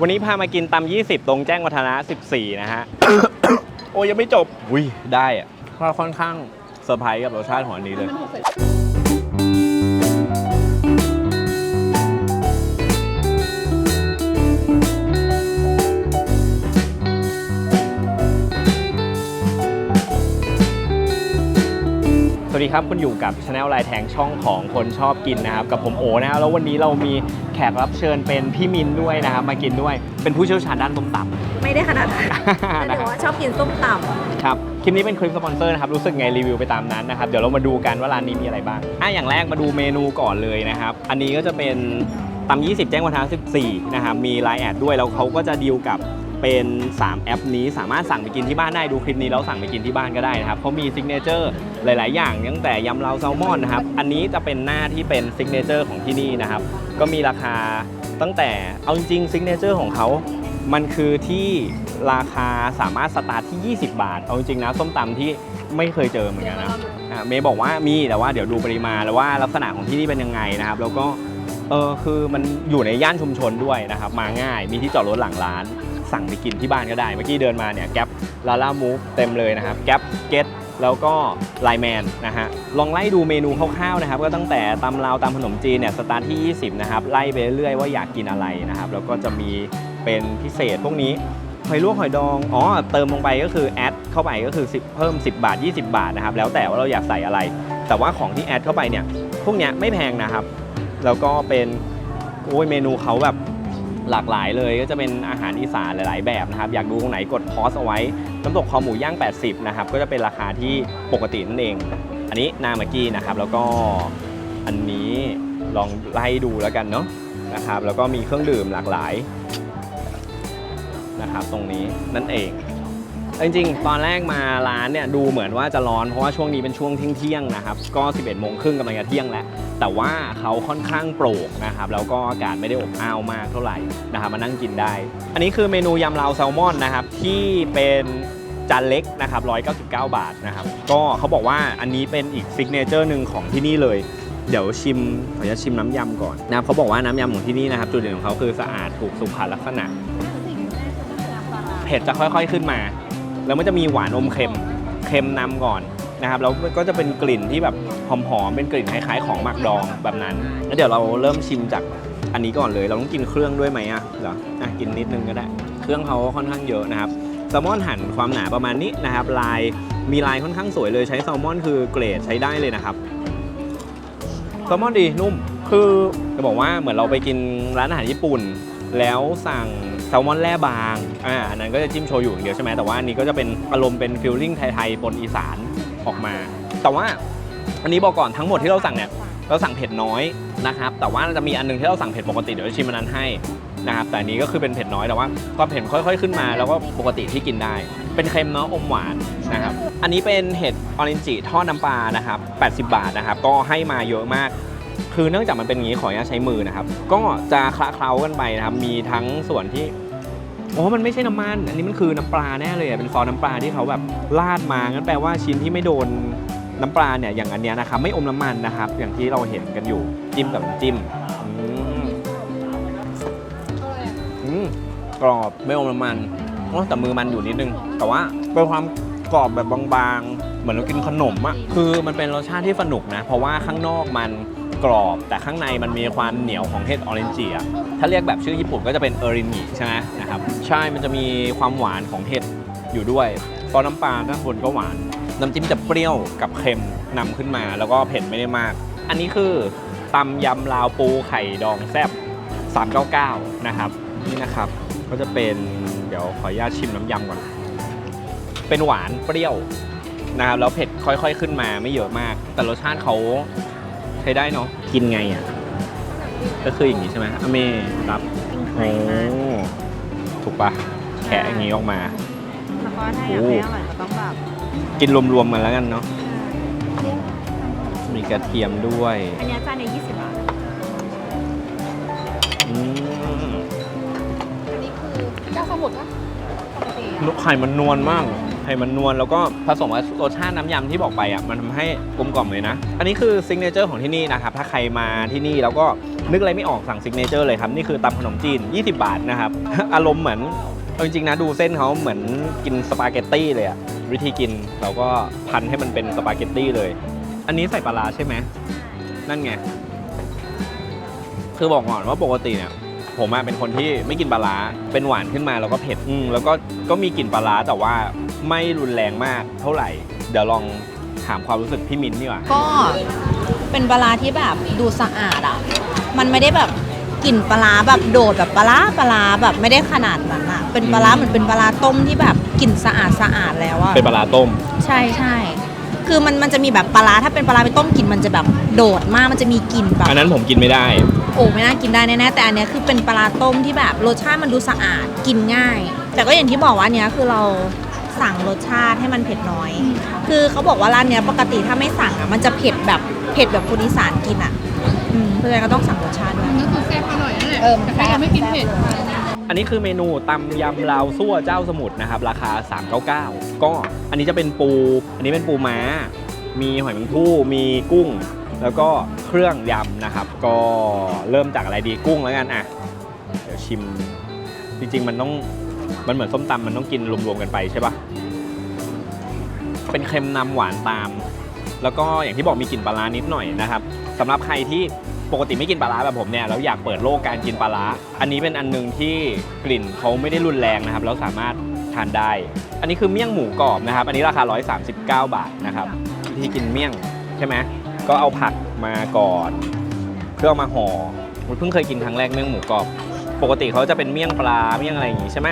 วันนี้พามากินตำ20 ตรงแจ้งวัฒนะ 14 นะฮะ โอ้ยยังไม่จบ อุ้ยได้อะเพราะค่อนข้างเซอร์ไพรส์กับรสชาติของอันนี้เลยส วัสดีครับคุณอยู่กับช anel ลายแทงช่องของคนชอบกินนะครับ กับผมโอนะครับแล้ววันนี้เรามีแขกรับเชิญเป็นพี่มินด้วยนะครับ มากินด้วยเป็นผู้เชี่ยวชาญด้านต้มตำ ไม่ได้ขนาดนั้นแต่นะถืคอรับว่าชอบกินส้มตครับคลิปนี้เป็นคลิปสปอนเซอร์นะครับรู้สึกไงรีวิวไปตามนั้นนะครับเดี๋ยวเรามาดูกันว่าร้านนี้มีอะไรบ้างอะอย่างแรกมาดูเมนูก่อนเลยนะครับ อันนี้ก็จะเป็นตำ20 แจ้งวัฒนะ14 นะครับมีไลน์แอดด้วยแล้วเขาก็จะดีลกับ เป็น 3 แอปนี้สามารถสั่งไปกินที่บ้านได้ดูคลิปนี้แล้วสั่งไปกินที่บ้านก็ได้นะครับเขามีซิกเนเจอร์หลาย ๆ อย่างตั้งแต่ยำเราแซลมอนนะครับอันนี้จะเป็นหน้าที่เป็นซิกเนเจอร์ของที่นี่นะครับก็มีราคาตั้งแต่เอาจริงๆซิกเนเจอร์ของเขามันคือที่ราคาสามารถสตาร์ทที่ 20 บาท เอาจริงๆนะส้มตำที่ไม่เคยเจอเหมือนกันนะอะเมย์บอกว่ามีแต่ว่าเดี๋ยวดูปริมาณแล้วว่าลักษณะของที่นี่เป็นยังไงนะครับ แล้วก็เออคือมันอยู่ในย่านชุมชนด้วยนะครับ มาง่ายมีที่จอดรถหลังร้าน สั่งไปกินที่บ้านก็ได้ เมื่อกี้เดินมาเนี่ยแก๊ปลาล่ามูฟเต็มเลยนะครับแก๊ปเก็ตแล้วก็ไลแมนนะฮะลองไล่ดูเมนูคร่าวๆนะครับ ก็ตั้งแต่ตำลาวตำขนมจีนเนี่ยสตาร์ทที่ 20 นะครับ ไล่ไปเรื่อยๆว่าอยากกินอะไรนะครับ แล้วก็จะมีเป็นพิเศษพวกนี้หอยลวกหอยดอง อ๋อ เติมลงไปก็คือแอดเข้าไปก็คือ 10 เพิ่ม 10 บาท 20 บาทนะครับ แล้วแต่ว่าเราอยากใส่อะไร แต่ว่าของที่แอดเข้าไปเนี่ย พวกเนี้ยไม่แพงนะครับ แล้วก็เป็นโอ้ยเมนูเขาแบบ หลากหลายเลยก็จะเป็นอาหารอีสานหลาย ๆ แบบนะครับ อยากดูตรงไหนกดพอสเอาไว้ น้ำตกคอหมูย่าง 80 นะครับ ก็จะเป็นราคาที่ปกตินั่นเอง อันนี้นามากี้นะครับ แล้วก็อันนี้ลองไล่ดูแล้วกันเนาะนะครับ แล้วก็มีเครื่องดื่มหลากหลายนะครับ ตรงนี้นั่นเอง จริงๆ ตอนแรกมาร้านเนี่ยดูเหมือนว่าจะร้อนเพราะว่าช่วงนี้เป็นช่วงเที่ยงๆนะครับก็ 11โมงครึ่งกำลังจะเที่ยงแล้ว แต่ว่าเขาค่อนข้างโปร่งนะครับแล้วก็อากาศไม่ได้อบอ้าวมากเท่าไหร่นะครับมานั่งกินได้ อันนี้คือเมนูยำลาวแซลมอนนะครับที่เป็นจานเล็กนะครับ199 บาทนะครับก็เขาบอกว่าอันนี้เป็นอีกซิกเนเจอร์หนึ่งของที่นี่เลยเดี๋ยวชิมขออนุญาตชิมน้ำยำก่อนนะครับเขาบอกว่าน้ำยำของที่นี่นะครับจุดเด่นของเขาคือสะอาดถูกสุขลักษณะเผ็ดจะค่อยๆขึ้นมา แล้วมันจะมีหวานอมเค็มเค็มนำก่อนนะครับแล้วก็จะเป็นกลิ่นที่แบบหอมๆเป็นกลิ่นคล้ายๆของหมักดองแบบนั้น แล้วเดี๋ยวเราเริ่มชิมจากอันนี้ก่อนเลย เราต้องกินเครื่องด้วยไหมอะเหรออะกินนิดนึงก็ได้ เครื่องเขาค่อนข้างเยอะนะครับแซลมอนหั่นความหนาประมาณนี้นะครับ ลายมีลายค่อนข้างสวยเลยใช้แซลมอนคือเกรดใช้ได้เลยนะครับแซลมอนดีนุ่มคือจะบอกว่าเหมือนเราไปกินร้านอาหารญี่ปุ่น แล้วสั่ง แซลมอนแร่บางอ่าอันนั้นก็จะจิ้มโชยุอย่างเดียวใช่ไหมแต่ว่าอันนี้ก็จะเป็นอารมณ์เป็นฟิลลิ่งไทยๆปนอีสานออกมา แต่ว่าอันนี้บอกก่อนทั้งหมดที่เราสั่งเนี่ยเราสั่งเผ็ดน้อยนะครับแต่ว่าจะมีอันหนึงที่เราสั่งเผ็ดปกติเดี๋ยวจะชิมอันนั้นให้นะครับแต่นนี้ก็คือเป็นเผ็ดน้อยแต่ว่าความเผ็ดค่อย ๆ ขึ้นมา แล้วก็ปกติที่กินได้ เป็นเค็มเนาะอมหวานนะครับอันนี้เป็นเห็ดออรินจิทอดน้ำปลานะครับ80 บาทนะครับก็ให้มาเยอะมาก คือเนื่องจากมันเป็นอย่างนี้ขออนุญาตใช้มือนะครับ ก็จะคละเคล้ากันไปนะครับ มีทั้งส่วนที่โอ้มันไม่ใช่น้ำมัน อันนี้มันคือน้ำปลาแน่เลยอะเป็นซอสน้ำปลาที่เขาแบบราดมางั้นแปลว่าชิ้นที่ไม่โดนน้ำปลาเนี่ยอย่างอันเนี้ยนะครับไม่อมน้ำมันนะครับ อย่างที่เราเห็นกันอยู่จิ้มกับน้ำจิ้มอืมอืมกรอบไม่อมน้ำมันโอ้แต่มือมันอยู่นิดนึง แต่ว่าเป็นความกรอบแบบบางๆ เหมือนเรากินขนมอะคือมันเป็นรสชาติที่สนุกนะ เพราะว่าข้างนอกมัน กรอบ แต่ข้างในมันมีความเหนียวของเห็ดออเรนจิอะถ้าเรียกแบบชื่อญี่ปุ่นก็จะเป็นเอรินิใช่ไหมนะครับใช่มันจะมีความหวานของเห็ดอยู่ด้วยซอสน้ำปลาด้านบนก็หวาน น้ำจิ้มจะเปรี้ยวกับเค็มนำขึ้นมา แล้วก็เผ็ดไม่ได้มาก อันนี้คือตำยำลาวปูไข่ดองแซ่บ399 นะครับนี่นะครับ ก็จะเป็นเดี๋ยวขออนุญาตชิมน้ำยำก่อน เป็นหวานเปรี้ยวนะครับแล้วเผ็ดค่อย ๆ ขึ้นมาไม่เยอะมาก แต่รสชาติเขา ใช้ได้เนาะกินไงอะ ก็คืออย่างนี้ใช่ไหมอเมรับไข่มาโอ้ถูกปะแขะอย่างนี้ออกมา แล้วก็ถ้าอยากให้อร่อยก็ต้องแบบกินรวมๆกันแล้วกันเนาะมีกระเทียมด้วย อันเนี้ยจานเนี้ย20บาทอืมอันนี้คือเจ้าสมุทรปะปกติอะ ลูกไข่มันนวลมาก ไข่มันนวลแล้วก็ผสมกับรสชาติน้ำยำที่บอกไปอะมันทำให้กลมกล่อมเลยนะ อันนี้คือซิงเกิลเจอร์ของที่นี่นะครับถ้าใครมาที่นี่แล้วก็นึกอะไรไม่ออกสั่งซิกเนเจอร์เลยครับนี่คือตำขนมจีน 20 บาทนะครับอารมณ์เหมือนเอาจริงๆนะดูเส้นเขาเหมือนกินสปาเกตตี้เลยอะวิธีกินเราก็พันให้มันเป็นสปาเกตตี้เลย อันนี้ใส่ปลาร้าใช่ไหมนั่นไง คือบอกก่อนว่าปกติเนี่ย ผมอะเป็นคนที่ไม่กินปลาร้าเป็นหวานขึ้นมาแล้วก็เผ็ดอืมแล้วก็ก็มีกลิ่นปลาร้าแต่ว่าไม่รุนแรงมากเท่าไหร่ เดี๋ยวลองถามความรู้สึกพี่มิ้นท์ดีกว่า ก็เป็นปลาร้าที่แบบดูสะอาดอะ มันไม่ได้แบบกลิ่นปลาร้าแบบโดดแบบปลาร้าปลาร้าแบบไม่ได้ขนาดนั้นอะ เป็นปลาร้าเหมือนเป็นปลาร้าต้มที่แบบกลิ่นสะอาดสะอาดแล้วอะ เป็นปลาร้าต้ม ใช่ใช่ คือมันมันจะมีแบบปลาร้าถ้าเป็นปลาร้าไปต้มกลิ่นมันจะแบบโดดมาก มันจะมีกลิ่นแบบ อันนั้นผมกินไม่ได้ โอ้ไม่น่ากินได้แน่ๆแต่อันเนี้ยคือเป็นปลาร้าต้มที่แบบรสชาติมันดูสะอาดกินง่าย แต่ก็อย่างที่บอกว่าอันเนี้ยคือเราสั่งรสชาติให้มันเผ็ดน้อย คือเขาบอกว่าร้านเนี้ยปกติถ้าไม่สั่งอะมันจะเผ็ดแบบเผ็ดแบบคนอีสานกินอะอืมเพราะฉะนั้นก็ต้องสั่งรสชาติด้วย ก็คือแซ่บอร่อยนั่นแหละเออแต่แค่ยังไม่กินเผ็ด อันนี้คือเมนูตำยำลาวซั่วเจ้าสมุทรนะครับ ราคา 399 ก็อันนี้จะเป็นปู อันนี้เป็นปูม้า มีหอยแมงภู่มีกุ้ง แล้วก็เครื่องยำนะครับ ก็เริ่มจากอะไรดีกุ้งแล้วกันอะเดี๋ยวชิม จริงๆ มันต้องมันเหมือนส้มตำมันต้องกินรวมๆกันไปใช่ปะเป็นเค็มนำหวานตาม แล้วก็อย่างที่บอกมีกลิ่นปลาร้านิดหน่อยนะครับสำหรับใครที่ปกติไม่กินปลาร้าแบบผมเนี่ยแล้วอยากเปิดโลกการกินปลาร้าอันนี้เป็นอันหนึงที่กลิ่นเขาไม่ได้รุนแรงนะครับแล้วสามารถทานได้ อันนี้คือเมี่ยงหมูกรอบนะครับ อันนี้ราคา 139 บาทนะครับวิธีกินเมี่ยงใช่ไหม ก็เอาผักมาก่อนเพื่อเอามาห่อผมเพิ่งเคยกินครั้งแรกเมี่ยงหมูกรอบ ปกติเขาจะเป็นเมี่ยงปลาเมี่ยงอะไรอย่างงี้ใช่ไหม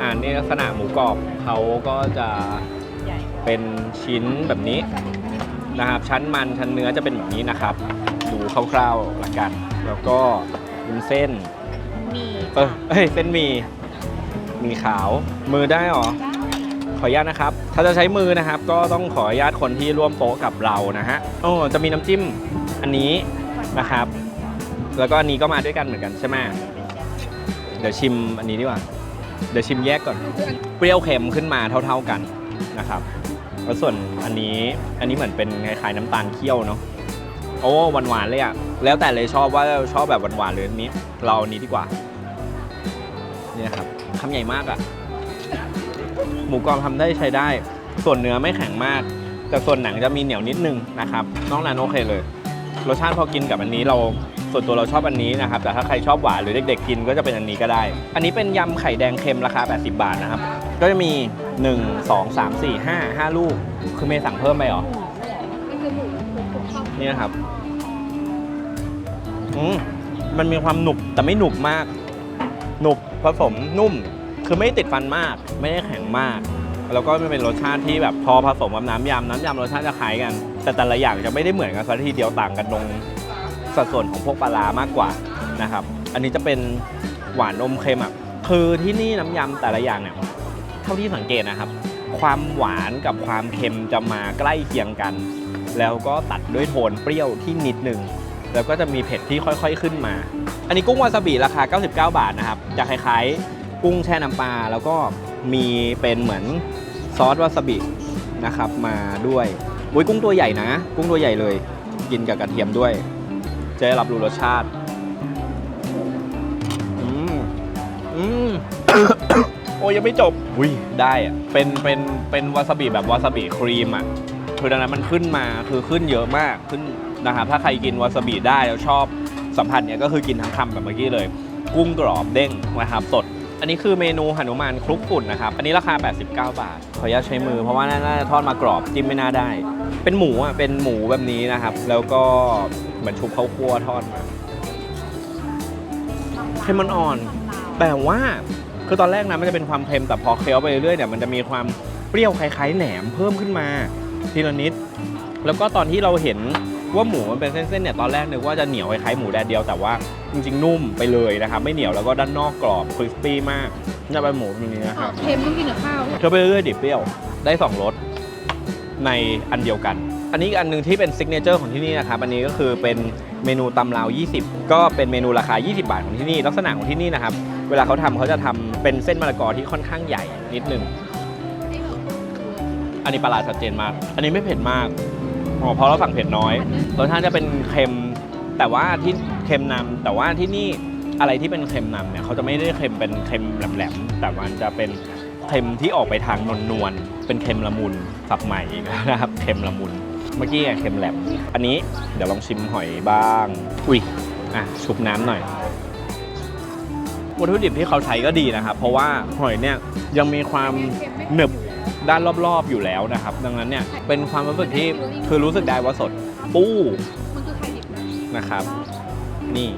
อ่านี่ลักษณะหมูกรอบเขาก็จะเป็นชิ้นแบบนี้นะครับชั้นมันชั้นเนื้อจะเป็นแบบนี้นะครับ ดูคร่าวๆละกัน แล้วก็วุ้นเส้นมีเออเอ้ยเส้นหมีหมีขาวมือได้หรอ ขออนุญาตนะครับ ถ้าจะใช้มือนะครับ ก็ต้องขออนุญาตคนที่ร่วมโต๊ะกับเรานะฮะโอ้จะมีน้ำจิ้มอันนี้นะครับ แล้วก็อันนี้ก็มาด้วยกันเหมือนกันใช่ไหมเดี๋ยวชิมอันนี้ดีกว่า เดี๋ยวชิมแยกก่อน เปรี้ยวเค็มขึ้นมาเท่า ๆกันนะครับ แล้วส่วนอันนี้อันนี้เหมือนเป็นคล้ายๆน้ำตาลเคี่ยวเนาะโอ้หวานๆเลยอะแล้วแต่เลยชอบว่าชอบแบบหวานๆหรืออันนี้ เราอันนี้ดีกว่าเนี่ยครับคำใหญ่มากอะ หมูกรอบทำได้ใช้ได้ ส่วนเนื้อไม่แข็งมาก แต่ส่วนหนังจะมีเหนียวนิดนึงนะครับนอกนั้นโอเคเลยรสชาติพอกินกับอันนี้เราส่วนตัวเราชอบอันนี้นะครับ แต่ถ้าใครชอบหวานหรือเด็กๆกินก็จะเป็นอันนี้ก็ได้ อันนี้เป็นยำไข่แดงเค็มราคา 80 บาทนะครับ ก็จะมี 1 2 3 4 5 5 ลูก คือเมย์สั่งเพิ่มไปหรอนี่นะครับอืมมันมีความหนุบแต่ไม่หนุบมาก หนุบผสมนุ่ม คือไม่ติดฟันมาก ไม่ได้แข็งมาก แล้วก็มันเป็นรสชาติที่แบบพอผสมกับน้ำยำน้ำยำรสชาติจะคล้ายกัน แต่แต่ละอย่างจะไม่ได้เหมือนกันสักทีเดียวต่างกันตรงสัดส่วนของพวกปลาร้ามากกว่านะครับ อันนี้จะเป็นหวานอมเค็มอะคือที่นี่น้ำยำแต่ละอย่างเนี่ยเท่าที่สังเกตนะครับ ความหวานกับความเค็มจะมาใกล้เคียงกัน แล้วก็ตัดด้วยโทนเปรี้ยวที่นิดนึงแล้วก็จะมีเผ็ดที่ค่อยๆขึ้นมา อันนี้กุ้งวาซาบิราคา 99 บาทนะครับ จะคล้ายๆ กุ้งแช่น้ำปลาแล้วก็มีเป็นเหมือนซอสวาซาบินะครับมาด้วยอุ้ยกุ้งตัวใหญ่นะ กุ้งตัวใหญ่เลย กินกับกระเทียมด้วย จะได้รับรู้รสชาติ อืมอืม โอ้ยยังไม่จบอุ้ยได้อะเป็นเป็นเป็นวาซาบิแบบวาซาบิครีมอะคือดังนั้นมันขึ้นมาคือขึ้นเยอะมากขึ้นนะครับถ้าใครกินวาซาบิได้แล้วชอบสัมผัสเนี้ยก็คือกินทั้งคำแบบเมื่อกี้เลย กุ้งกรอบเด้งนะครับสด อันนี้คือเมนูหนุมานคลุกฝุ่นนะครับ อันนี้ราคา 89 บาท ขออนุญาตใช้มือเพราะว่าน่าจะทอดมากรอบจิ้มไม่น่าได้ เป็นหมูอะ เป็นหมูแบบนี้นะครับ แล้วก็เหมือนชุบข้าวคั่วทอดมาเค็มมันอ่อน แต่ว่าคือตอนแรกนะมันจะเป็นความเค็มแต่พอเคี้ยวไปเรื่อยๆเนี่ยมันจะมีความเปรี้ยวคล้ายๆแหนมเพิ่มขึ้นมาทีละนิด แล้วก็ตอนที่เราเห็นว่าหมูมันเป็นเส้นๆเนี่ยตอนแรกนึกว่าจะเหนียวคล้ายๆหมูแดดเดียวแต่ว่า จริงๆ นุ่มไปเลยนะครับ ไม่เหนียวแล้วก็ด้านนอกกรอบคริสปี้มากจะเป็นหมูอย่างนี้นะครับเค็มต้องกินกับข้าวเคี้ยวไปเรื่อยๆดิเปรี้ยวได้สองรสในอันเดียวกัน อันนี้อีกอันหนึ่งที่เป็นซิกเนเจอร์ของที่นี่นะครับ อันนี้ก็คือเป็นเมนูตำลาว 20 ก็เป็นเมนูราคา 20 บาทของที่นี่ลักษณะของที่นี่นะครับ เวลาเขาทำเขาจะทำเป็นเส้นมะละกอที่ค่อนข้างใหญ่นิดนึง อันนี้ปลาร้าชัดเจนมาก อันนี้ไม่เผ็ดมากอ๋อเพราะเราสั่งเผ็ดน้อย รสชาติจะเป็นเค็ม แต่ว่าที่ เค็มนำแต่ว่าที่นี่อะไรที่เป็นเค็มนำเนี่ยเขาจะไม่ได้เค็มเป็นเค็มแหลมๆแต่มันจะเป็นเค็มที่ออกไปทางนวลๆเป็นเค็มละมุนสับใหม่นะครับเค็มละมุน เมื่อกี้เค็มแหลมอันนี้เดี๋ยวลองชิมหอยบ้าง อุ้ยอะชุบน้ำหน่อยวัตถุดิบที่เขาใช้ก็ดีนะครับ เพราะว่าหอยเนี่ยยังมีความหนึบด้านรอบๆอยู่แล้วนะครับ ดังนั้นเนี่ยเป็นความรู้สึกที่คือรู้สึกได้ว่าสดปูมันคือไข่ดิบนะนะครับ นี่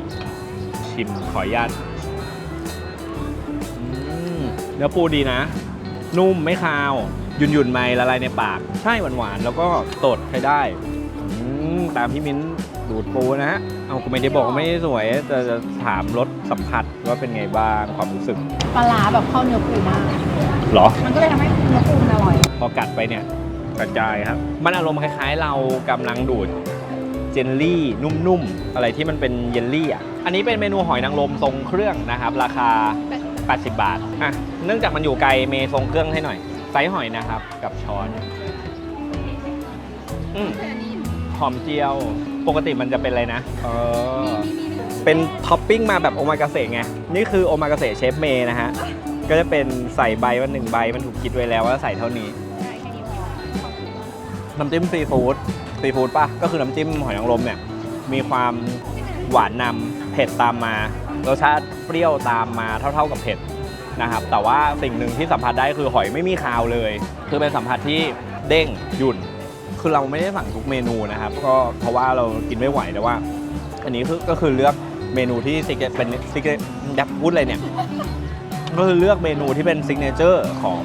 ชิมขออนุญาตอืมเนื้อปูดีนะ นุ่มไม่คาว หยุ่นหยุ่นๆไม่ละลายในปาก ใช่หวานๆแล้วก็สดใช้ได้อืมตามพี่มิ้นดูดปูนะฮะ เอาก็ไม่ได้บอกว่าไม่สวยแต่จะถามรสสัมผัสว่าเป็นไงบ้างความรู้สึก ปลาร้าแบบเข้าเนื้อปูมากเหรอ มันก็เลยทำให้เนื้อปูมันอร่อย พอกัดไปเนี่ยกระจายครับ มันอารมณ์คล้ายๆ เรากำลังดูด เจลลี่นุ่มๆ อะไรที่มันเป็นเยลลี่อะ อันนี้เป็นเมนูหอยนางรมทรงเครื่องนะครับ ราคา 80 บาท อะ เนื่องจากมันอยู่ไกลเมย์ทรงเครื่องให้หน่อย ไซส์หอยนะครับ กับช้อน อืมแต่อันนี้หอมเจียว ปกติมันจะเป็นอะไรนะเออเป็นท็อปปิ้งมาแบบโอมากาเสะไง นี่คือโอมากาเสะเชฟเมย์นะฮะ ก็จะเป็นใส่ใบว่าหนึ่งใบ มันถูกคิดไว้แล้วว่าใส่เท่านี้น้ำจิ้มซีฟู้ด ซีฟู้ดป่ะ ก็คือน้ำจิ้มหอยนางรมเนี่ย มีความหวานนำเผ็ดตามมารสชาติเปรี้ยวตามมาเท่า ๆกับเผ็ดนะครับ แต่ว่าสิ่งหนึ่งที่สัมผัสได้คือหอยไม่มีคาวเลย คือเป็นสัมผัสที่เด้งหยุ่น คือเราไม่ได้สั่งทุกเมนูนะครับ ก็เพราะว่าเรากินไม่ไหวแต่ว่า อันนี้คือก็คือเลือกเมนูที่ซิกเป็นซิกดับพูดอะไรเนี่ย ก็คือเลือกเมนูที่เป็นซิกเนเจอร์ของ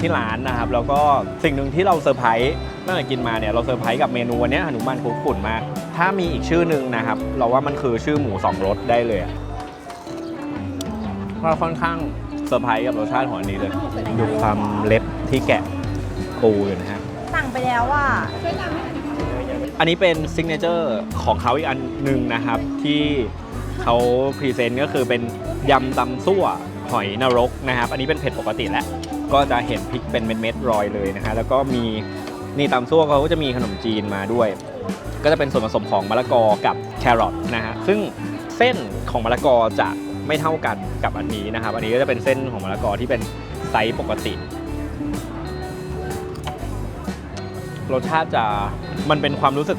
ที่ร้านนะครับ แล้วก็สิ่งหนึ่งที่เราเซอร์ไพรส์ ตั้งแต่กินมาเนี่ยเราเซอร์ไพรส์กับเมนูวันเนี้ยหนุมานคุกฝุ่นมากถ้ามีอีกชื่อหนึ่งนะครับ เราว่ามันคือชื่อหมูสองรสได้เลยอะเพราะค่อนข้างเซอร์ไพรส์กับรสชาติของอันนี้เลยดูความเล็บที่แกะปูอยู่นะฮะสั่งไปแล้วว่าช่วยตามให้หน่อยดิอันนี้เป็นซิกเนเจอร์ของเขาอีกอันหนึ่งนะครับที่เขาพรีเซนต์ก็คือเป็นยำตำซั่วหอยนรกนะครับ อันนี้เป็นเผ็ดปกติแล้วก็จะเห็นพริกเป็นเม็ดๆรอยเลยนะฮะแล้วก็มี นี่ตำซั่วเขาก็จะมีขนมจีนมาด้วย ก็จะเป็นส่วนผสมของมะละกอกับแครอทนะฮะซึ่งเส้นของมะละกอจะไม่เท่ากันกับอันนี้นะครับ อันนี้ก็จะเป็นเส้นของมะละกอที่เป็นไซส์ปกติ รสชาติจะมันเป็นความรู้สึก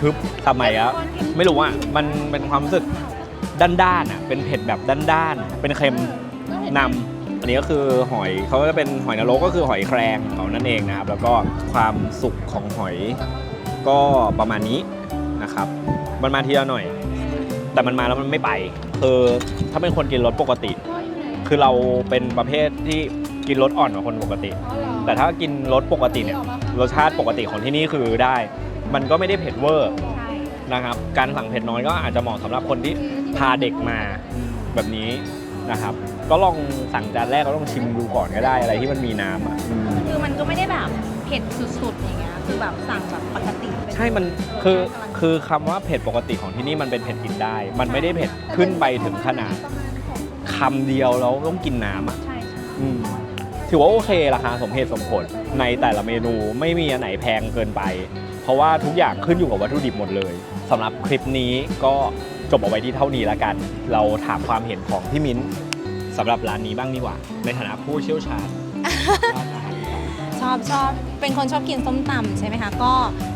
ทึบๆสมัยอะไม่รู้ว่ามันเป็นความรู้สึกด้านๆอะเป็นเผ็ดแบบด้านๆเป็นเค็มนำ อันนี้ก็คือหอยเขาจะเป็นหอยนรกก็คือหอยแครงของเขานั่นเองนะครับ แล้วก็ความสุกของหอยก็ประมาณนี้นะครับ มันมาทีละหน่อย แต่มันมาแล้วมันไม่ไปคือถ้าเป็นคนกินรสปกติ คือเราเป็นประเภทที่กินรสอ่อนกว่าคนปกติ แต่ถ้ากินรสปกติเนี่ยรสชาติปกติของที่นี่คือได้ มันก็ไม่ได้เผ็ดเวอร์นะครับ การสั่งเผ็ดน้อยก็อาจจะเหมาะสำหรับคนที่พาเด็กมาแบบนี้ นะครับ ก็ลองสั่งจานแรกก็ลองชิมดูก่อนก็ได้อะไรที่มันมีน้ำอะอืม คือมันก็ไม่ได้แบบเผ็ดสุดๆอย่างเงี้ย คือแบบสั่งแบบปกติเป็นใช่มันคือคือคำว่าเผ็ดปกติของที่นี่มันเป็นเผ็ดกินได้ มันไม่ได้เผ็ดขึ้นไปถึงขนาดคำเดียวแล้วต้องกินน้ำอะใช่ใช่อืมถือว่าโอเคราคาสมเหตุสมผลในแต่ละเมนูไม่มีอันไหนแพงเกินไป เพราะว่าทุกอย่างขึ้นอยู่กับวัตถุดิบหมดเลยสำหรับคลิปนี้ก็ จบเอาไว้ที่เท่านี้ละกัน เราถามความเห็นของพี่มิ้นสำหรับร้านนี้บ้างดีกว่า ในฐานะผู้เชี่ยวชาญด้านอาหารอีสานชอบชอบเป็นคนชอบกินส้มตำใช่ไหมคะ ก็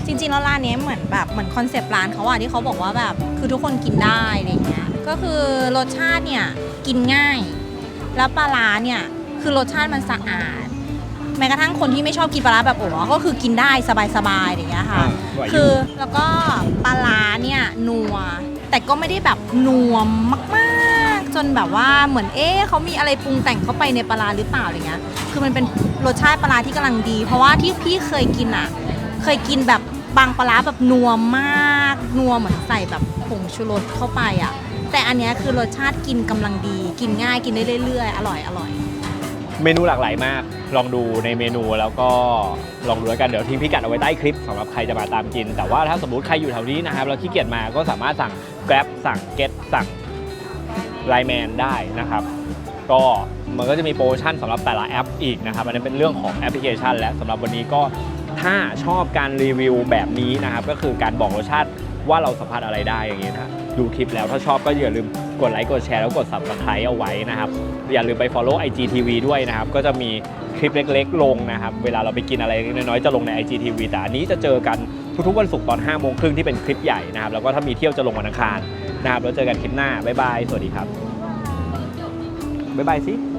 จริงๆแล้วร้านเนี้ยเหมือนแบบเหมือนคอนเซปต์ร้านเขาอะที่เขาบอกว่าแบบคือทุกคนกินได้อะไรอย่างเงี้ยก็คือรสชาติเนี่ยกินง่าย แล้วปลาร้าเนี่ยคือรสชาติมันสะอาด แม้กระทั่งคนที่ไม่ชอบกินปลาร้าแบบโอ๋ก็คือกินได้สบายๆอย่างเงี้ยค่ะอ่าไหวอยู่คือแล้วก็ปลาร้าเนี่ยนัว แต่ก็ไม่ได้แบบนัวมากๆ จนแบบว่าเหมือนเอ๊ะเขามีอะไรปรุงแต่งเข้าไปในปลาร้าหรือเปล่าอะไรเงี้ย คือมันเป็นรสชาติปลาร้าที่กำลังดี เพราะว่าที่พี่เคยกินอะ เคยกินแบบบางปลาร้าแบบนัวมากนัวเหมือนใส่แบบผงชูรสเข้าไปอะ แต่อันเนี้ยคือรสชาติกินกำลังดี กินง่ายกินได้เรื่อยๆ อร่อยอร่อย เมนูหลากหลายมาก ลองดูในเมนูแล้วก็ลองดูแล้วกัน เดี๋ยวทิ้งพิกัดเอาไว้ใต้คลิปสำหรับใครจะมาตามกิน แต่ว่าถ้าสมมติใครอยู่แถวนี้นะครับแล้วขี้เกียจมาก็สามารถสั่ง Grab สั่ง Get สั่งไลแมนได้นะครับ ก็มันก็จะมีโปรโมชั่นสำหรับแต่ละแอปอีกนะครับ อันนี้เป็นเรื่องของแอปพลิเคชัน และสำหรับวันนี้ก็ถ้าชอบการรีวิวแบบนี้นะครับ ก็คือการบอกรสชาติว่าเราสัมผัสอะไรได้อย่างนี้นะดูคลิปแล้วถ้าชอบก็อย่าลืม กดไลค์กดแชร์แล้วกด subscribe เอาไว้นะครับ อย่าลืมไป follow IGTV ด้วยนะครับ ก็จะมีคลิปเล็กๆ ลงนะครับ เวลาเราไปกินอะไรน้อยๆจะลงใน IGTV แต่อันนี้จะเจอกันทุกๆวันศุกร์ตอน5โมงครึ่งที่เป็นคลิปใหญ่นะครับ แล้วก็ถ้ามีเที่ยวจะลงวันอังคารนะครับแล้วเจอกันคลิปหน้าบ๊ายบายสวัสดีครับบ๊ายบายสิ